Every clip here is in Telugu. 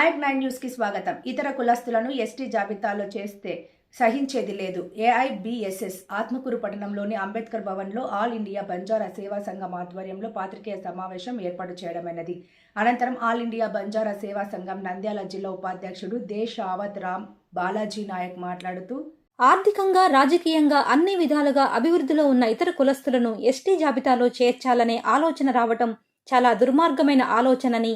నైన్ న్యూస్కి స్వాగతం. ఇతర కులస్తులను ఎస్టీ జాబితాలో చేస్తే సహించేది లేదు. ఏఐబిఎస్ఎస్ ఆత్మకూరు పట్టణంలోని అంబేద్కర్ భవన్లో ఆల్ ఇండియా బంజారా సేవా సంఘం ఆధ్వర్యంలో పాత్రికేయ సమావేశం ఏర్పాటు చేయడమైనది. అనంతరం ఆల్ ఇండియా బంజారా సేవా సంఘం నంద్యాల జిల్లా ఉపాధ్యక్షుడు దేశ్ ఆవత్ రామ్ బాలాజీ నాయక్ మాట్లాడుతూ ఆర్థికంగా రాజకీయంగా అన్ని విధాలుగా అభివృద్ధిలో ఉన్న ఇతర కులస్తులను ఎస్టీ జాబితాలో చేర్చాలనే ఆలోచన రావటం చాలా దుర్మార్గమైన ఆలోచనని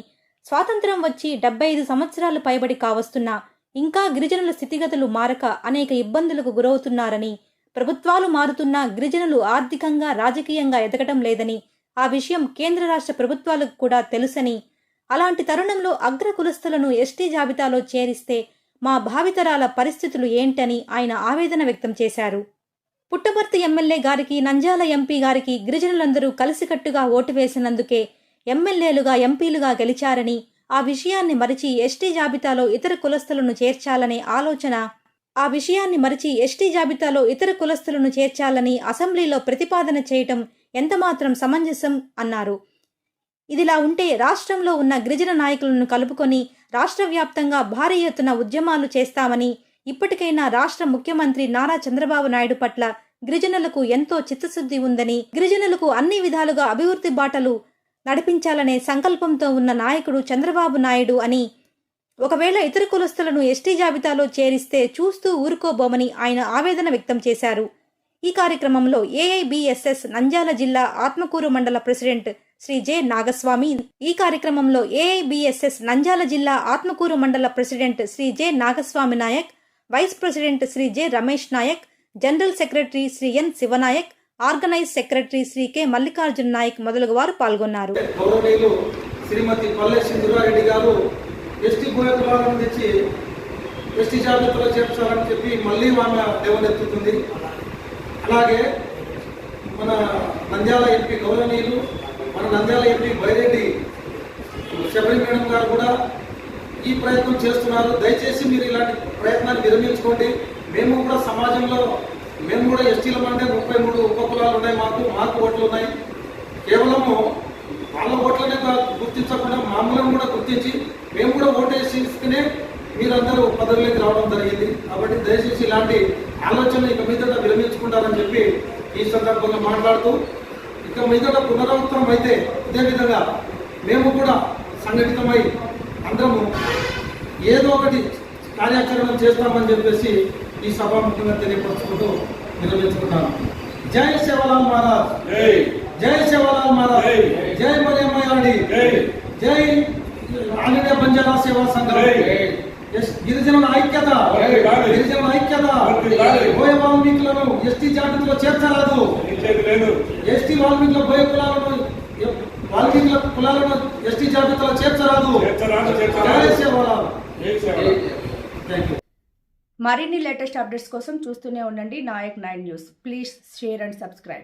స్వాతంత్ర్యం వచ్చి డెబ్బై ఐదు సంవత్సరాలు పైబడి కావస్తున్నా ఇంకా గిరిజనుల స్థితిగతులు మారక అనేక ఇబ్బందులకు గురవుతున్నారని ప్రభుత్వాలు మారుతున్నా గిరిజనులు ఆర్థికంగా రాజకీయంగా ఎదగటం లేదని ఆ విషయం కేంద్ర రాష్ట్ర ప్రభుత్వాలకు కూడా తెలుసని అలాంటి తరుణంలో అగ్ర కులస్తులను ఎస్టీ జాబితాలో చేరిస్తే మా భావితరాల పరిస్థితులు ఏంటని ఆయన ఆవేదన వ్యక్తం చేశారు. పుట్టపర్తి ఎమ్మెల్యే గారికి నంజాల ఎంపీ గారికి గిరిజనులందరూ కలిసికట్టుగా ఓటు వేసినందుకే ఎమ్మెల్యేలుగా ఎంపీలుగా గెలిచారని ఆ విషయాన్ని మరిచి ఎస్టీ జాబితాలో ఇతర కులస్తులను చేర్చాలనే ఆలోచన ఆ విషయాన్ని మరిచి ఎస్టీ జాబితాలో ఇతర కులస్తులను చేర్చాలని అసెంబ్లీలో ప్రతిపాదన చేయటం ఎంతమాత్రం సమంజసం అన్నారు. ఇదిలా ఉంటే రాష్ట్రంలో ఉన్న గిరిజన నాయకులను కలుపుకొని రాష్ట్ర వ్యాప్తంగా భారీ ఎత్తున ఉద్యమాలు చేస్తామని ఇప్పటికైనా రాష్ట్ర ముఖ్యమంత్రి నారా చంద్రబాబు నాయుడు పట్ల గిరిజనులకు ఎంతో చిత్తశుద్ధి ఉందని గిరిజనులకు అన్ని విధాలుగా అభివృద్ధి బాటలు నడిపించాలనే సంకల్పంతో ఉన్న నాయకుడు చంద్రబాబు నాయుడు అని ఒకవేళ ఇతర కులస్తులను ఎస్టీ జాబితాలో చేరిస్తే చూస్తూ ఊరుకోబోమని ఆయన ఆవేదన వ్యక్తం చేశారు. ఈ కార్యక్రమంలో ఏఐబిఎస్ఎస్ నంద్యాల జిల్లా ఆత్మకూరు మండల ప్రెసిడెంట్ శ్రీ జె నాగస్వామి ఈ కార్యక్రమంలో ఏఐబిఎస్ఎస్ నంద్యాల జిల్లా ఆత్మకూరు మండల president Shri J Nagaswamy Nayak vice president Shri J Ramesh Nayak general secretary Shri N Sivanayak organise secretary Shri K. Mallikarjuna Nayak మొదలగు వారు పాల్గొన్నారు శ్రీమతి పల్లె సింధురారెడ్డి గారు ఎస్టీ గోయకులాలను తెచ్చి ఎస్టీ జాబితాలో చేర్చాలని చెప్పి మళ్ళీ ఆమె లేవనెత్తుతుంది. అలాగే మన నంద్యాల ఎంపీ గౌరవనీయులు మన నంద్యాల ఎంపీ బైరెడ్డి శబరి మేడం గారు కూడా ఈ ప్రయత్నం చేస్తున్నారు. దయచేసి మీరు ఇలాంటి ప్రయత్నాన్ని విరమించుకోండి. మేము కూడా సమాజంలో మేము కూడా ఎస్టీల అంటే ముప్పై మూడు ఉప కులాలు ఉన్నాయి మాకు మాకు ఓట్లు ఉన్నాయి. కేవలము వాళ్ళ ఓట్లనే గుర్తించకుండా మమ్మల్ని కూడా గుర్తించి మేము కూడా ఓటేసుకునే మీరందరూ పదవిలోకి రావడం జరిగింది. కాబట్టి దయచేసి ఇలాంటి ఆలోచన ఇక మీదట విరమించుకుంటారని చెప్పి ఈ సందర్భంగా మాట్లాడుతూ ఇక మీదట పునరావృతం అయితే ఇదే విధంగా మేము కూడా సంఘటితమై అందరము ఏదో ఒకటి కార్యాచరణ చేస్తామని చెప్పేసి ఈ సభాముఖంగా తెలియపరుచుకుంటూ నిర్వహించుకుంటాను జై శివలాల్ మహారాజ్. జై. శివలాల్ మహారాజ్. జై. మరియమ్మాడి జై. ఇండియా బంజారా సేవా సంఘం. గిరిజనుల ఐక్యత. గిరిజనుల ఐక్యత. బోయ వాల్మీకులను ఎస్టీ జాబితాలో చేర్చరాదు. ఎస్టీ వాల్మీకుల బోయ కులాలను వాల్మీకుల కులాలను ఎస్టీ జాబితాలో చేర్చరాదు. థ్యాంక్ యూ మరిన్ని లేటెస్ట్ అప్డేట్స్ కోసం చూస్తూనే ఉండండి Nayak nine news. Please share and subscribe.